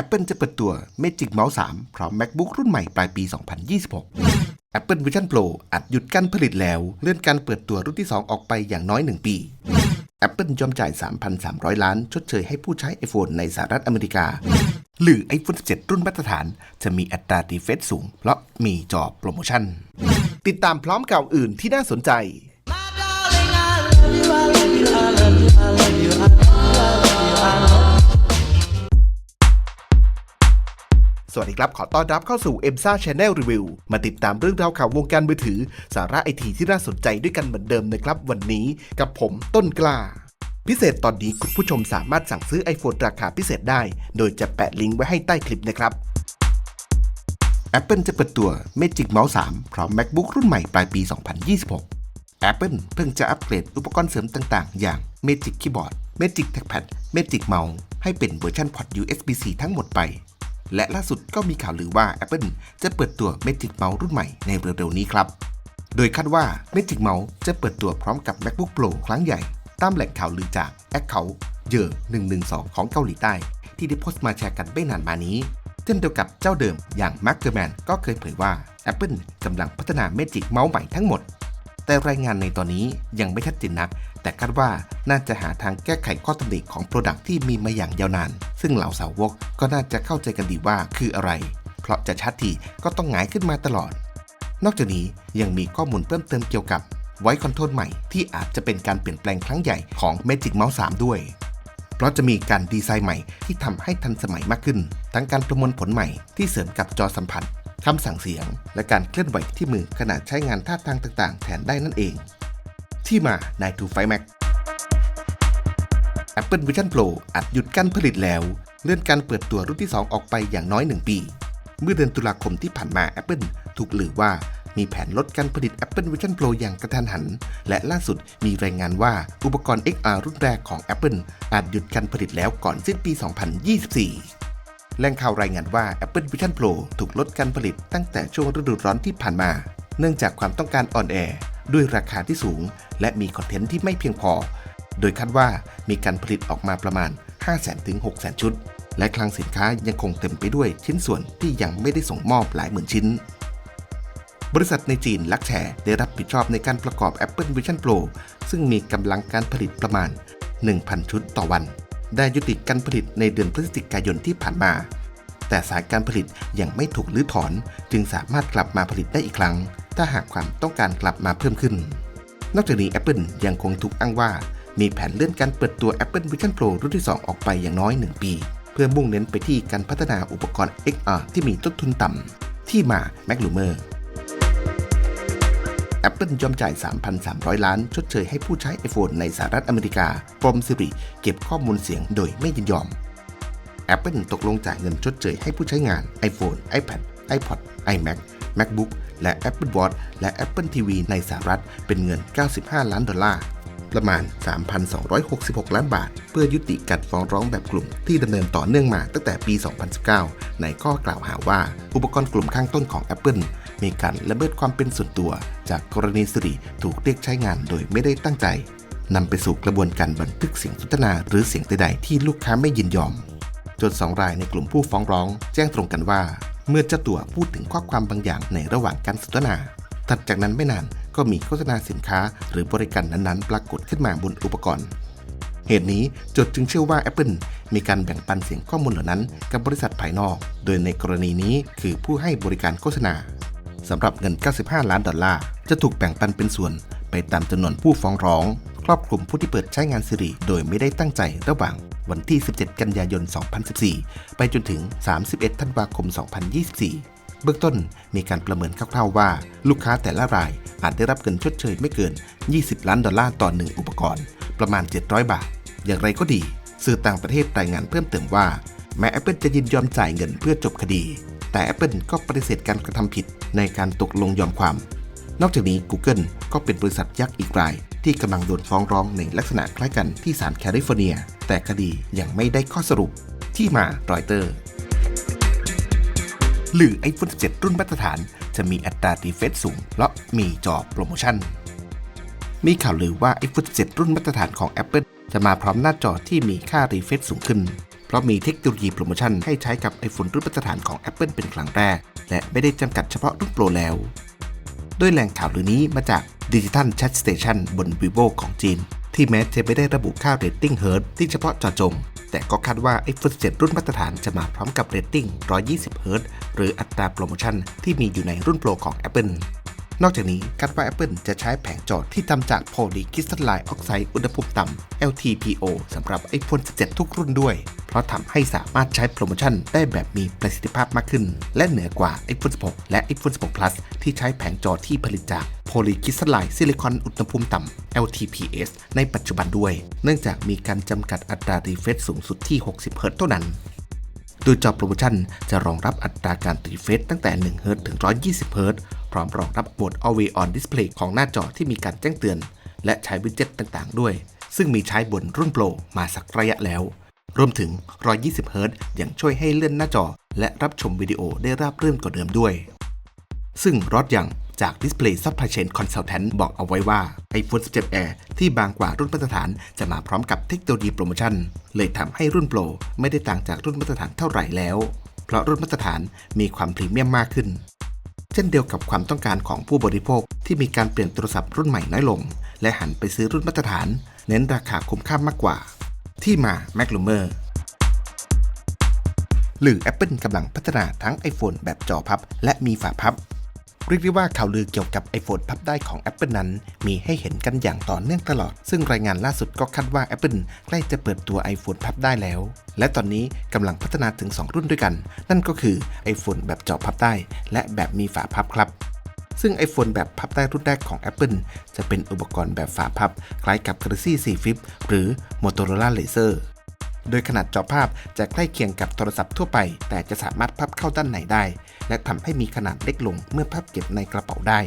Apple จะเปิดตัว Magic Mouse 3 พร้อม MacBook รุ่นใหม่ปลายปี 2026 Apple Vision Pro อัดหยุดการผลิตแล้ว เลื่อนการเปิดตัวรุ่นที่ 2 ออกไปอย่างน้อย 1 ปี Apple ยอมจ่าย 3,300 ล้าน ชดเชยให้ผู้ใช้ iPhone ในสหรัฐอเมริกา หรือ iPhone 17 รุ่นมาตรฐาน จะมีอัตราดีเฟซสูง เพราะมีจอโปรโมชั่น ติดตามพร้อมข่าวอื่นที่น่าสนใจ สวัสดีครับ ขอต้อนรับเข้าสู่ e m s a Channel Review มาติดตามเรื่องราวข่าววงการมือถือ สาระไอทีที่น่าสนใจด้วยกันเหมือนเดิมนะครับ วันนี้กับผมต้นกล้า พิเศษตอนนี้คุณผู้ชมสามารถสั่งซื้อ iPhone ราคาพิเศษได้ โดยจะแปะลิงก์ไว้ให้ใต้คลิปนะครับ Apple จะเปิดตัว Magic Mouse 3 พร้อม MacBook รุ่นใหม่ปลายปี 2026 Apple เพิ่งจะอัปเกรดอุปกรณ์เสริมต่างๆ อย่าง Magic Keyboard Magic Trackpad Magic Mouse ให้เป็นเวอร์ชันพอร์ต USB-C ทั้งหมดไป และล่าสุดก็มีข่าวลือว่า Apple จะเปิดตัว Magic Mouse รุ่นใหม่ในเร็วๆนี้ครับ โดยคาดว่า Magic Mouse จะเปิดตัวพร้อมกับ MacBook Pro ครั้งใหญ่ ตามแหล่งข่าวลือจาก Account เยอ112 ของเกาหลีใต้ ที่ได้โพสต์มาแชร์กันไม่นานมานี้เช่นเดียวกับเจ้าเดิมอย่าง Mark Gurman ก็เคยเผยว่า Apple กำลังพัฒนา Magic Mouse ใหม่ทั้งหมด แต่รายงานในตอนนี้ยังไม่ชัดเจนนัก แต่คาดว่าน่าจะหาทางแก้ไขข้อตำหนิของโปรดักที่มีมาอย่างยาวนาน ซึ่งเหล่าสาวกก็น่าจะเข้าใจกันดีว่าคืออะไร เพราะจะชัดทีก็ต้องหงายขึ้นมาตลอด นอกจากนี้ยังมีข้อมูลเพิ่มเติมเกี่ยวกับไวคอนโทรลใหม่ที่อาจจะเป็นการเปลี่ยนแปลงครั้งใหญ่ของ Magic Mouse 3 ด้วย เพราะจะมีการดีไซน์ใหม่ที่ทำให้ทันสมัยมากขึ้น ทั้งการประมวลผลใหม่ที่เสริมกับจอสัมผัสคำสั่งเสียง และการเคลื่อนไหวที่มือขณะใช้งานท่าทางต่าง ๆ แทนได้นั่นเอง ที่มา9 to 5 Mac Apple Vision Pro อัดหยุดการผลิตแล้ว เลื่อนการเปิดตัวรุ่นที่ 2 ออกไปอย่างน้อย 1 ปี เมื่อเดือนตุลาคมที่ผ่านมา Apple ถูกหลือว่ามีแผนลดการผลิต Apple Vision Pro อย่างกระทันหัน และล่าสุดมีรายงานว่าอุปกรณ์ XR รุ่นแรกของ Apple อาจหยุดการผลิตแล้วก่อนสิ้นปี 2024 แหล่งข่าวรายงานว่า Apple Vision Pro ถูกลดการผลิตตั้งแต่ช่วงฤดูร้อนที่ผ่านมา เนื่องจากความต้องการอ่อนแอ ด้วยราคาที่สูง และมีคอนเทนต์ที่ไม่เพียงพอ โดยคาดว่ามีการผลิตออกมาประมาณ 500,000ถึง600,000 ชุด และคลังสินค้ายังคงเต็มไปด้วยชิ้นส่วนที่ยังไม่ได้ส่งมอบหลายหมื่นชิ้น บริษัทในจีนลักแชร์ได้รับผิดชอบในการประกอบ Apple Vision Pro ซึ่งมีกำลังการผลิตประมาณ 1,000 ชุดต่อวัน ได้ยุติการผลิตในเดือนพฤศจิกายนที่ผ่านมาแต่สายการผลิตยังไม่ถูกรื้อถอน จึงสามารถกลับมาผลิตได้อีกครั้ง ถ้าหากความต้องการกลับมาเพิ่มขึ้น นอกจากนี้ Apple ยังคงถูกอ้างว่า มีแผนเลื่อนการเปิดตัว Apple Vision Pro รุ่นที่ 2 ออกไปอย่างน้อย 1 ปี เพื่อมุ่งเน้นไปที่การพัฒนาอุปกรณ์ XR ที่มีต้นทุนต่ำที่มา m a c l u m e r Apple ยอมจ่าย 3,300 ล้าน ชดเชยให้ผู้ใช้ iPhone ในสหรัฐอเมริกาปรมสิริเก็บข้อมูลเสียงโดยไม่ยินยอม Apple ตกลงจ่ายเงินชดเชยให้ผู้ใช้งาน iPhone, iPad, iPod, iMac, MacBook และ Apple Watch และ Apple TV ในสหรัฐเป็นเงิน 95 ล้านดอลลาร์ประมาณ 3,266 ล้านบาท เพื่อยุติการฟ้องร้องแบบกลุ่มที่ดำเนินต่อเนื่องมาตั้งแต่ปี 2019 ในข้อกล่าวหาว่า อุปกรณ์กลุ่มข้างต้นของ Apple มีการละเมิดความเป็นส่วนตัว จากกรณีสิริถูกเรียกใช้งานโดยไม่ได้ตั้งใจนำไปสู่กระบวนการบันทึกเสียงสนทนาหรือเสียงใดๆที่ลูกค้าไม่ยินยอม จนสองรายในกลุ่มผู้ฟ้องร้อง แจ้งตรงกันว่า เมื่อเจ้าตัวพูดถึงข้อความบางอย่างในระหว่างการสนทนาถัดจากนั้นไม่นานก็มีโฆษณาสินค้าหรือบริการนั้นๆ ปรากฏขึ้นมาบนอุปกรณ์ เหตุนี้จทย์จึงเชื่อว่า Apple มีการแบ่งปันเสียงข้อมูลเหล่านั้นกับบริษัทภายนอก โดยในกรณีนี้คือผู้ให้บริการโฆษณาสำหรับเงิน 95 ล้านดอลลาร์ จะถูกแบ่งปันเป็นส่วนไปตามจำนวนผู้ฟ้องร้อง ครอบคลุมผู้ที่เปิดใช้งาน Siri โดยไม่ได้ตั้งใจระหว่างวันที่ 17 กันยายน 2014 ไปจนถึง 31 ธันวาคม 2024 เบื้องต้นมีการประเมินคร่าวๆว่า ลูกค้าแต่ละรายอาจได้รับเงินชดเชยไม่เกิน 20 ล้านดอลลาร์ต่อหนึ่งอุปกรณ์ ประมาณ 700 บาท อย่างไรก็ดี สื่อต่างประเทศรายงานเพิ่มเติมว่า แม้ Apple จะยินยอมจ่ายเงินเพื่อจบคดี แต่ Apple ก็ปฏิเสธการกระทำผิดในการตกลงยอมความ นอกจากนี้ Google ก็เป็นบริษัทยักษ์อีกราย ที่กำลังโดนฟ้องร้องในลักษณะคล้ายกันที่ศาลแคลิฟอร์เนีย แต่คดียังไม่ได้ข้อสรุปที่มารอยเตอร์ หรือ iPhone 17 รุ่นมาตรฐานจะมีอัตราดีเฟซสูง เพราะมีจอโปรโมชั่น มีข่าวลือว่า iPhone 17 รุ่นมาตรฐานของ Apple จะมาพร้อมหน้าจอที่มีค่ารีเฟรชสูงขึ้น เพราะมีเทคโนโลยีโปรโมชั่นให้ใช้กับ iPhone รุ่นมาตรฐานของ Apple เป็นครั้งแรก และไม่ได้จำกัดเฉพาะรุ่นโปรแล้ว ด้วยแหล่งข่าวลือนี้มาจาก Digital Chat Station บนวิโวของจีน ที่แม้จะไม่ได้ระบุค่าเรตติ้งเฮิร์ตที่เฉพาะเจาะจง แต่ก็คาดว่า iPhone 17รุ่นมาตรฐานจะมาพร้อมกับเรตติ้ง 120 เฮิร์ตหรืออัตราโปรโมชั่นที่มีอยู่ในรุ่นโปรของ Apple นอกจากนี้คาดว่า Apple จะใช้แผงจอที่ทำจากโพลีคริสตัลไลน์ออกไซด์อุณหภูมิต่ำ LTPO สำหรับ iPhone 17 ทุกรุ่นด้วย เพราะทำให้สามารถใช้โปรโมชั่นได้แบบมีประสิทธิภาพมากขึ้น และเหนือกว่า iPhone 16 และ iPhone 16 Plus ที่ใช้แผงจอที่ผลิตจากโพลีคริสตัลไลน์ซิลิคอนอุณหภูมิต่ำ LTPS ในปัจจุบันด้วย เนื่องจากมีการจำกัดอัตรารีเฟรชสูงสุดที่ 60 เฮิรตซ์เท่านั้นโดยจอโปรโมชั่นจะรองรับอัตราการรีเฟรชตั้งแต่1เฮิรตซ์ถึง120เฮิรตซ์ ร้อมรองรับโหมด Always On Display ของหน้าจอที่มีการแจ้งเตือน และใช้วิดเจ็ตต่างๆ ด้วย ซึ่งมีใช้บนรุ่นโปรมาสักระยะแล้ว รวมถึง 120เฮิรตยังช่วยให้เลื่อนหน้าจอ และรับชมวิดีโอได้ราบรื่นกว่าเดิมด้วย ซึ่งรอดยังจาก Display Supply Chain Consultant บอกเอาไว้ว่า iPhone 17 Air ที่บางกว่ารุ่นมาตรฐานจะมาพร้อมกับเทคโนโลยีโปรโมชั่น เลยทำให้รุ่นโปรไม่ได้ต่างจากรุ่นมาตรฐานเท่าไหร่แล้ว เพราะรุ่นมาตรฐานมีความพรีเมียมมากขึ้น เช่นเดียวกับความต้องการของผู้บริโภคที่มีการเปลี่ยนโทรศัพท์รุ่นใหม่น้อยลง และหันไปซื้อรุ่นมาตรฐาน เน้นราคาคุ้มค่ามากกว่า ที่มา m a c l u m e r หรือ Apple กำลังพัฒนาทั้ง iPhone แบบจอพับ และมีฝาพับ เรียกได้ว่าข่าวลือเกี่ยวกับ iPhone พับได้ของ Apple นั้น มีให้เห็นกันอย่างต่อเนื่องตลอด ซึ่งรายงานล่าสุดก็คาดว่า Apple ใกล้จะเปิดตัว iPhone พับได้แล้ว และตอนนี้กำลังพัฒนาถึง 2 รุ่นด้วยกัน นั่นก็คือ iPhone แบบเจาะพับได้ และแบบมีฝาพับครับซึ่ง iPhone แบบพับได้รุ่นแรกของ Apple จะเป็นอุปกรณ์แบบฝาพับ คล้ายกับ Galaxy 4 Flip หรือ Motorola Razr โดยขนาดจอภาพจะใกล้เคียงกับโทรศัพท์ทั่วไป แต่จะสามารถพับเข้าด้านในได้ และทำให้มีขนาดเล็กลงเมื่อพับเก็บในกระเป๋าได้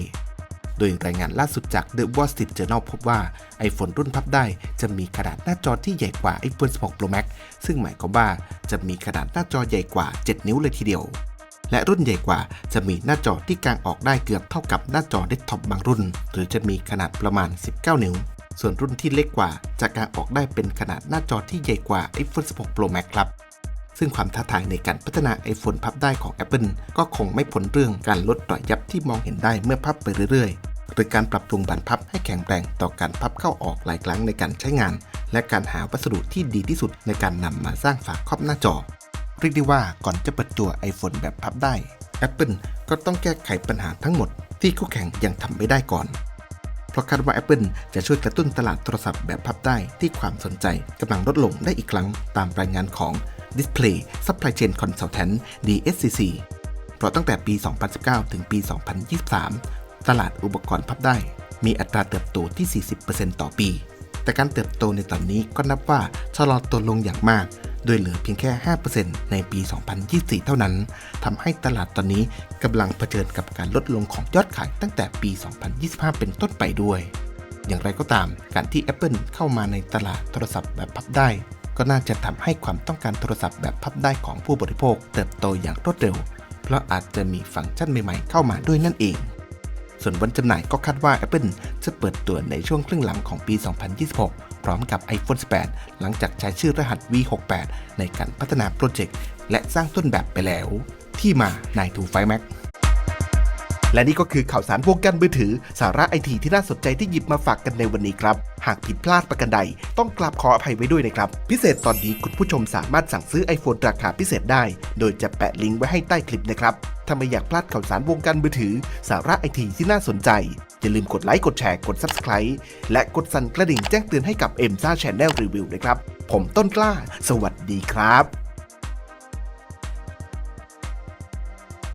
โดยรายงานล่าสุดจาก The Wall Street Journal พบว่า iPhone รุ่นพับได้จะมีขนาดหน้าจอที่ใหญ่กว่า iPhone 16 Pro Max ซึ่งหมายความว่าจะมีขนาดหน้าจอใหญ่กว่า 7 นิ้วเลยทีเดียว และรุ่นใหญ่กว่าจะมีหน้าจอที่กางออกได้เกือบเท่ากับหน้าจอเดสก์ท็อปบางรุ่น หรือจะมีขนาดประมาณ 19 นิ้ว ส่วนรุ่นที่เล็กกว่าจะกางออกได้เป็นขนาดหน้าจอที่ใหญ่กว่า iPhone 16 Pro Max ครับ ซึ่งความท้าทายในการพัฒนา iPhone พับได้ของ Apple ก็คงไม่พ้นเรื่องการลดรอยยับที่มองเห็นได้เมื่อพับไปเรื่อยๆ หรือการปรับปรุงบานพับให้แข็งแรงต่อการพับเข้าออกหลายครั้งในการใช้งาน และการหาวัสดุที่ดีที่สุดในการนำมาสร้างฝาครอบหน้าจอเรียกได้ว่าก่อนจะเปิดตัว iPhone แบบพับได้ Apple ก็ต้องแก้ไขปัญหาทั้งหมดที่คู่แข่งยังทำไม่ได้ก่อน เพราะคาดว่า Apple จะช่วยกระตุ้นตลาดโทรศัพท์แบบพับได้ที่ความสนใจกำลังลดลงได้อีกครั้งตามรายงานของ Display Supply Chain Consultant DSCC เพราะตั้งแต่ปี 2019 ถึงปี 2023 ตลาดอุปกรณ์พับได้ มีอัตราเติบโตที่ 40%ต่อปี แต่การเติบโตในตอนนี้ก็นับว่าชะลอตัวลงอย่างมาก โดยเหลือเพียงแค่ 5%ในปี 2024 เท่านั้นทำให้ตลาดตอนนี้กำลังเผชิญกับการลดลงของยอดขายตั้งแต่ปี 2025 เป็นต้นไปด้วย อย่างไรก็ตาม การที่ Apple เข้ามาในตลาดโทรศัพท์แบบพับได้ ก็น่าจะทำให้ความต้องการโทรศัพท์แบบพับได้ของผู้บริโภค เติบโตอย่างรวดเร็ว เพราะอาจจะมีฟังก์ชันใหม่ๆ เข้ามาด้วยนั่นเอง ส่วนวันจำหน่ายก็คาดว่า Apple จะเปิดตัวในช่วงครึ่งหลังของปี 2026 พร้อมกับ iPhone 18 หลังจากใช้ชื่อรหัส V68 ในการพัฒนาโปรเจกต์และสร้างต้นแบบไปแล้ว ที่มา9 to 5 Mac และนี่ก็คือข่าวสารวงการมือถือ สาระไอทีที่น่าสนใจที่หยิบมาฝากกันในวันนี้ครับ หากผิดพลาดประการใด ต้องกราบขออภัยไว้ด้วยนะครับ พิเศษตอนนี้คุณผู้ชมสามารถสั่งซื้อ iPhone ราคาพิเศษได้ โดยจะแปะลิงก์ไว้ให้ใต้คลิปนะครับ ถ้าไม่อยากพลาดข่าวสารวงการมือถือ สาระไอทีที่น่าสนใจ อย่าลืมกดไลค์ กดแชร์ กด Subscribe และกดสั่นกระดิ่งแจ้งเตือนให้กับ m อ็มซ่าช n แนลรีวิวนะครับ ผมต้นกล้า สวัสดีครับ